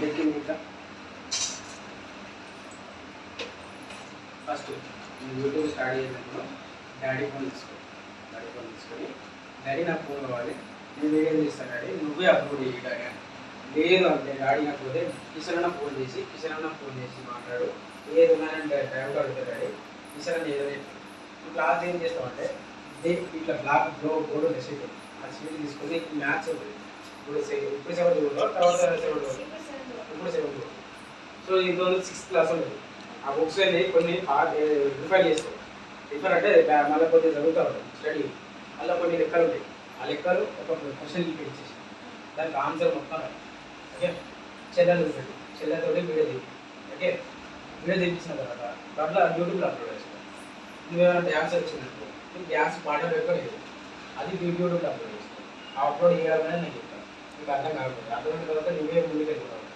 దక్కింది ఇంకా first YouTube start చేసినప్పుడు డాడీ ఫోన్ తీసుకో డాడీ ఫోన్ తీసుకొని డాడీ నాకు ఫోన్ కావాలి నేను వీడియో తీస్తాను డాడీ నువ్వే అప్లోడ్ చేయి డాడీ అని. లేదు అంటే డాడీ నాకు పోతే కిసరన్న ఫోన్ చేసి కిసరన్న ఫోన్ చేసి మాట్లాడు ఏది ఉన్నానంటే టైంలో అడుగుతా డాడీ కిసరన్న అన్న ఏదో నువ్వు క్లాస్ ఏం చేస్తామంటే దే ఇట్లా బ్లాక్ బ్లో బోర్డు ఉంది షీట్ ఆ సీట్ తీసుకొని మ్యాథ్స్ ఉంటుంది ఇప్పుడు ఇప్పుడు సెవెన్ చూడలో తర్వాత సెవెన్ చూడలో ఇప్పుడు సెవెన్ చూడలో సో ఇది ఉంది సిక్స్త్ క్లాస్ ఉంది. ఆ బుక్స్ అనేది కొన్ని రిఫర్ చేస్తాం. రిఫర్ అంటే మళ్ళీ కొద్దిగా చదువుతారు స్టడీ మళ్ళీ కొన్ని లెక్కలు ఉంటాయి. ఆ లెక్కలు ఒక క్వశ్చన్ ఇచ్చేసి దానికి ఆన్సర్ మొత్తం. ఓకే? చెల్లెలు పెట్టి చెల్లెలతో వీడియో తీపి ఓకే? వీడియో తీపించిన తర్వాత దాంట్లో యూట్యూబ్లో అప్లోడ్ చేసుకో నువ్వేమైనా డ్యాన్స్ వచ్చిందనుకో నీకు డ్యాన్స్ పాట లేదు. అది యూట్యూబ్లో అప్లోడ్ చేస్తాం. ఆ అప్లోడ్ చేయడమనే నేను చెప్తాను. నీకు అర్థం కాకపోతే. అర్థమైన తర్వాత నువ్వే ముందుకెళ్ళిపోతావు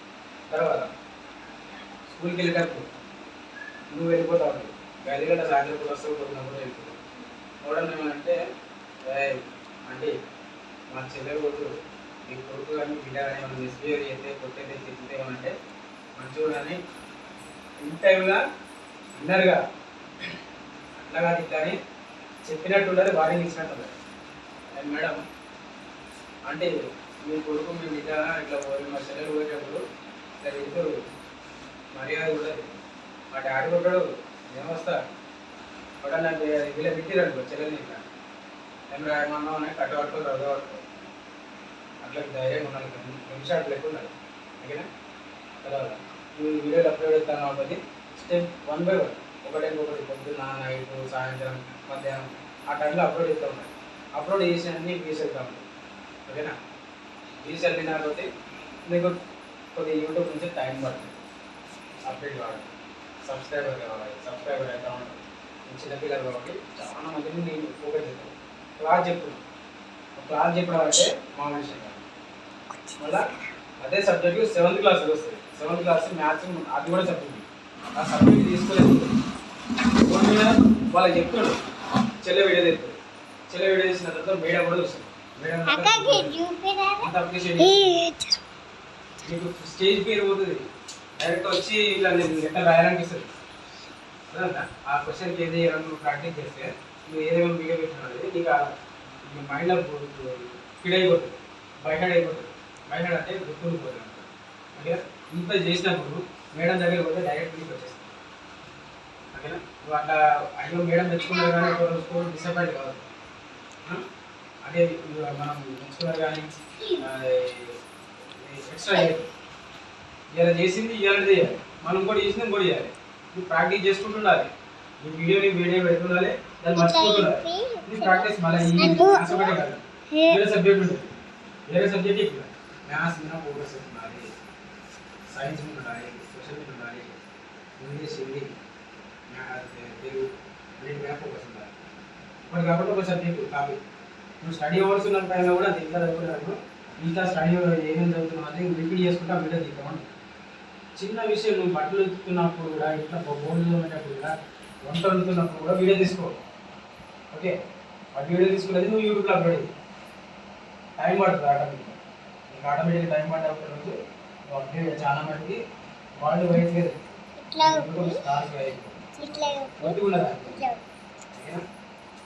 తర్వాత స్కూల్కి వెళ్ళేటప్పుడు నువ్వు వెళ్ళిపోతావు. గదిగడ సాయంత్రం కూడా వస్తావు కొట్టినప్పుడు వెళ్ళిపోతావు. చూడండి ఏమంటే అంటే మా చెల్లెలు కొడుకు మీ కొడుకు కానీ బిడ్డ కానీ మనం మిస్బిహేవ్ చేస్తే కొత్త చెప్తే ఏమంటే మంచిగా కానీ ఇన్ టైంలో విన్నర్గా అట్లా కాదు ఇట్లా అని చెప్పినట్టు ఉండదు వార్నింగ్ ఇచ్చినట్టు ఉండదు మేడం అంటే మీ కొడుకు మీ బిడ్డ ఇట్లా పోయి మా చెల్లెలు పోయేటప్పుడు ఇట్లా ఇద్దరు మర్యాద ఉండదు. వాటి ఆడుకుంటాడు కొట్టాడు కూడా నాకు ఇలా పెట్టిరనుకో చెల్లెలు ఇంకా. ఏం రాయమన్నా అని కట్ట పట్టుకొని రద్దు పట్టుకో. అట్లా ధైర్యం ఉండాలి నిమిషాలు లేకుండా ఉండాలి. ఓకేనా? తర్వాత ఈ వీడియోలు అప్లోడ్ చేస్తాను కాబట్టి స్టెప్ వన్ బై వన్ ఒకటే ఒకటి పొద్దున్న నైట్ సాయంత్రం మధ్యాహ్నం ఆ టైంలో అప్లోడ్ చేస్తూ ఉన్నాయి అప్లోడ్ చేసి అన్ని వ్యూస్ ఓకేనా? వ్యూస్ వెళ్ళిన కాబట్టి మీకు కొద్ది యూట్యూబ్ నుంచి టైం పడుతుంది. అప్డేట్ కావాలి సబ్స్క్రైబర్ కావాలి సబ్స్క్రైబర్ అవుతా ఉంటాం నేను చిన్నపిల్లలు కాబట్టి చాలా మందిని నేను ఫోకస్ చేస్తాను. క్లాస్ చెప్తున్నాను క్లాస్ చెప్పడం అంటే మామూలు విషయం కాదు. మళ్ళా అదే సబ్జెక్ట్ సెవెంత్ క్లాస్ వస్తుంది. సెవెంత్ క్లాస్ మ్యాథ్స్ అది కూడా సబ్జెక్ట్ ఆ సబ్జెక్ట్ తీసుకోలేదు ఫోన్ మీద వాళ్ళకి చెప్తాడు చెల్లె వీడియో తెస్తుంది చెల్లె వీడియో తీసిన తర్వాత మేడం కూడా వస్తుంది మేడం స్టేజ్ పేరు పోతుంది. డైరెక్ట్ వచ్చి ఇలా నేను ఎట్లా రాయాలనిపిస్తుంది? అదంతా ఆ క్వశ్చన్కి ఏది నువ్వు ప్రాక్టీస్ చేస్తే నువ్వు ఏదేమైనా వీడియో పెట్టినది నీకు నీ మైండ్లో ఫిడ్ అయిపోతుంది బయట అయిపోతుంది. బయట అంటే గుర్తుండిపోతుంది. ఓకేనా? ఇంత చేసినప్పుడు మేడం దగ్గర పోతే డైరెక్ట్ నీకు వచ్చేస్తుంది. ఓకేనా? నువ్వు అట్లా అయ్యో మేడం తెచ్చుకున్నారు కానీ ఒక రోజు స్కూల్ డిసప్పాయింట్ కాదు. అదే మనం తెచ్చుకున్నారు కానీ ఎక్స్ట్రా ఇలా చేసింది ఇవాళ చేయాలి. మనం కూడా చేసింది కూడా చేయాలి. నువ్వు ప్రాక్టీస్ చేసుకుంటుండాలి. ఈ వీడియోని వీడియో పెడుతుండాలి. దాన్ని మర్చిపోతుండాలి. ఇది ప్రాక్టీస్ మళ్ళీ ఒకటే కాదు. వేరే సబ్జెక్ట్ ఉంటుంది. వేరే సబ్జెక్ట్ ఇక్కడ మ్యాథ్స్ మీద ఫోకస్ ఉండాలి. సైన్స్ మీద ఉండాలి. సోషల్ మీద ఉండాలి ఇంగ్లీష్ హిందీ తెలుగు అన్నిటి మీద ఫోకస్ ఉండాలి. ఒకటి కాబట్టి ఒక సబ్జెక్ట్ కాపీ నువ్వు స్టడీ అవర్స్ ఉన్న టైంలో కూడా ఇంకా చదువుకున్నాను ఇంకా స్టడీ ఏమేమి చదువుతున్నావు? అంటే రిపీట్ చేసుకుంటా వీడియో తీద్దామని. చిన్న విషయం నువ్వు బట్టలు ఉతుకుతున్నప్పుడు కూడా ఇట్లా బోర్డు తోమేటప్పుడు కూడా వంట వండుతున్నప్పుడు కూడా వీడియో తీసుకో. ఓకే? ఆ వీడియో తీసుకున్నది నువ్వు యూట్యూబ్లో అప్లోడ్ టైం పడుతుంది ఆటోమేటిక్గా నీకు ఆటోమేటిక్గా టైం పడ్డ ఒక రోజు అప్డేట్ చాలా మందికి వాళ్ళు వైట్ లేదు ఉన్నదా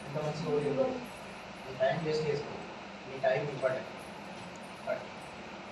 ఎంత ఊరి టైం వేస్ట్ చేసుకో నీ టైం ఇంపార్టెంట్